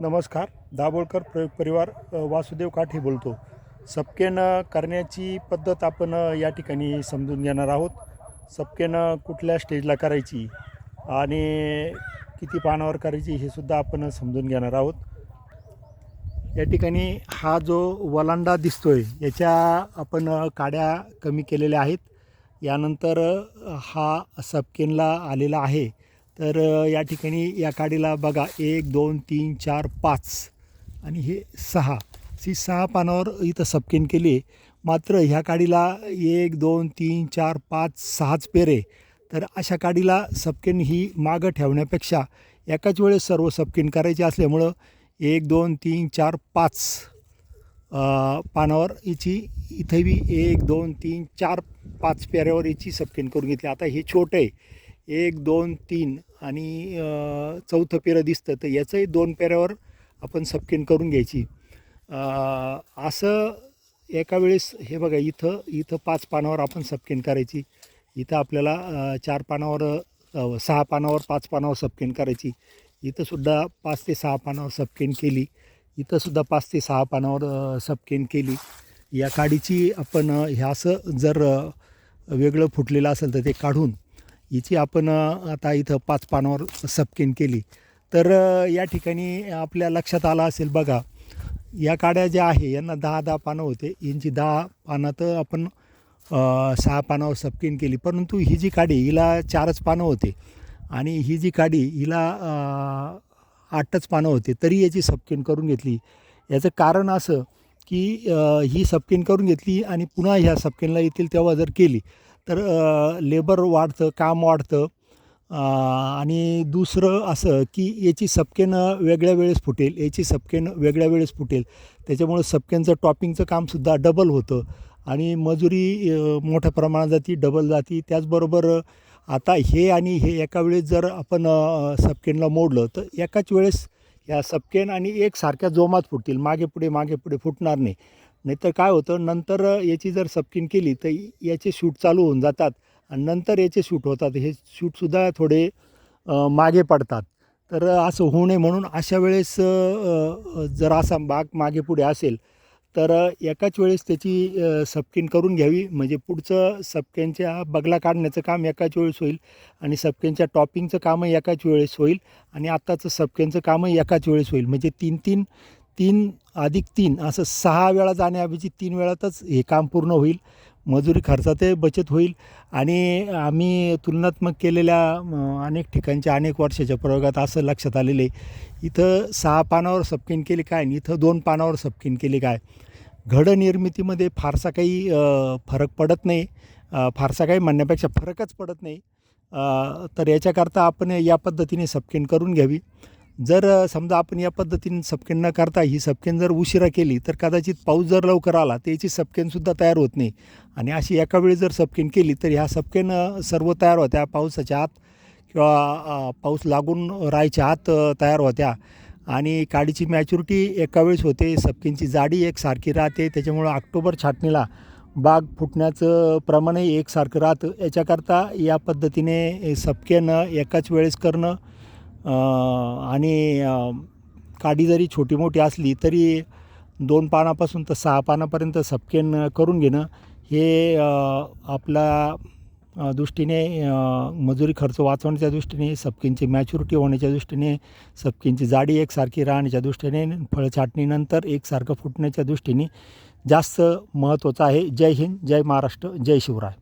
नमस्कार दाभोळकर प्रयोग परिवार वासुदेव काठे बोलतो. सपकेनं करण्याची पद्धत आपण या ठिकाणी समजून घेणार आहोत. सपकेनं कुठल्या स्टेजला करायची आणि किती पानावर करायची हे सुद्धा आपण समजून घेणार आहोत. या ठिकाणी हा जो वलांडा दिसतोय याच्या आपण काड्या कमी केलेल्या आहेत. यानंतर हा सपकेनला आलेला आहे. तर या ठिकाणी या काडीला बघा एक दोन तीन चार पाच आणि हे सहा. ही सहा पानावर इथं सपकेन केली आहे. मात्र ह्या काडीला एक दोन तीन चार पाच सहाच पेरे. तर अशा काडीला सपकेन ही मागं ठेवण्यापेक्षा एकाच वेळेस सर्व सपकेन करायचे असल्यामुळं एक दोन तीन चार पाच पानावर हिची इथे बी एक दोन तीन चार पाच पेऱ्यावर हिची सपकेन करून घेतली. आता हे छोटं आहे. एक दोन तीन आणि चौथं पेरं दिसतं. तर याचंही दोन पेऱ्यावर आपण सपकिन करून घ्यायची. असं एका वेळेस हे बघा इथं इथं पाच पानावर आपण सपकिन करायची. इथं आपल्याला चार पानावर सहा पानावर पाच पानावर सपकिन करायची. इथंसुद्धा पाच ते सहा पानावर सपकिन केली. इथंसुद्धा पाच ते सहा पानावर सपकिन केली. या काडीची आपण ह्या हे असं जर वेगळं फुटलेलं असेल तर ते काढून हिची आपण आता इथं पाच पानावर सपकेन केली. तर या ठिकाणी आपल्या लक्षात आलं असेल बघा या काड्या ज्या आहे यांना दहा दहा पानं होते. यांची दहा पानं तर आपण सहा पानावर सपकेन केली. परंतु ही जी काडी हिला चारच पानं होते. आणि ही जी काडी हिला आठच पानं होते. तरी याची सपकेन करून घेतली. याचं कारण असं की ही सपकेन करून घेतली आणि पुन्हा ह्या सपकेनला येतील तेव्हा जर केली तर लेबर वाढतं काम वाढतं. आणि दुसरं असं की याची सपकेनं वेगळ्या वेळेस फुटेल याची सपकेनं वेगळ्या वेळेस फुटेल. त्याच्यामुळं सपकेनचं टॉपिंगचं कामसुद्धा डबल होतं. आणि मजुरी मोठ्या प्रमाणात जाती डबल जाती. त्याचबरोबर आता हे आणि हे एका वेळेस जर आपण सपकेनला मोडलं तर एकाच वेळेस या सपकेन आणि एकसारख्या जोमात फुटतील. मागे पुढे मागे पुढे फुटणार नाही. नाहीतर काय होतं नंतर याची जर सबकिन केली तर याचे शूट चालू होऊन जातात आणि नंतर याचे शूट होतात. हे शूटसुद्धा थोडे मागे पडतात. तर असं होऊ नये म्हणून अशा वेळेस जर असा बाग मागे पुढे असेल तर एकाच वेळेस त्याची सबकिन करून घ्यावी. म्हणजे पुढचं सबकेनच्या बगला काढण्याचं काम एकाच वेळेस होईल आणि सबकेनच्या टॉपिंगचं कामही एकाच वेळेस होईल आणि आत्ताचं सबकेनचं कामही एकाच वेळेस होईल. म्हणजे तीन तीन तीन अधिक तीन असं सहा वेळा जाण्याऐवजी तीन वेळातच हे काम पूर्ण होईल. मजुरी खर्चातही बचत होईल आणि आम्ही तुलनात्मक केलेल्या अनेक ठिकाणच्या अनेक वर्षाच्या प्रयोगात असं लक्षात आलेलं आहे. इथं सहा पानावर सपकेन केली काय आणि इथं दोन पानावर सबकिन केली काय? घडनिर्मितीमध्ये फारसा काही फरक पडत नाही. फारसा काही म्हणण्यापेक्षा फरकच पडत नाही. तर याच्याकरता आपण या पद्धतीने सपकेन करून घ्यावी. जर समजा आपण या पद्धतीने सपकेन न करता ही सपकेन जर उशिरा केली तर कदाचित पाऊस जर लवकर आला तर याची सपकेनसुद्धा तयार होत नाही. आणि अशी एका वेळी जर सपकेन केली तर ह्या सपकेन सर्व तयार होत्या. पावसाच्या आत किंवा पाऊस लागून राहायच्या आत तयार होत्या. आणि काडीची मॅच्युरिटी एका वेळेस होते. सपकेनची जाडी एकसारखी राहते. त्याच्यामुळं ऑक्टोबर छाटणीला बाग फुटण्याचं प्रमाणही एकसारखं राहतं. याच्याकरता या पद्धतीने सपकेनं एकाच वेळेस करणं आणि काडी जरी छोटी मोठी असली तरी दोन पानापासून तर सहा पानापर्यंत सपकेन करून घेणं हे आपला दृष्टीने मजुरी खर्च वाचवण्याच्या दृष्टीने सपकेनची मॅच्युरिटी होण्याच्या दृष्टीने सपकेनची जाडी एकसारखी राहण्याच्या दृष्टीने फळ छाटणीनंतर एकसारखं फुटण्याच्या दृष्टीने जास्त महत्त्वाचं आहे. जय हिंद जय महाराष्ट्र जय शिवराय.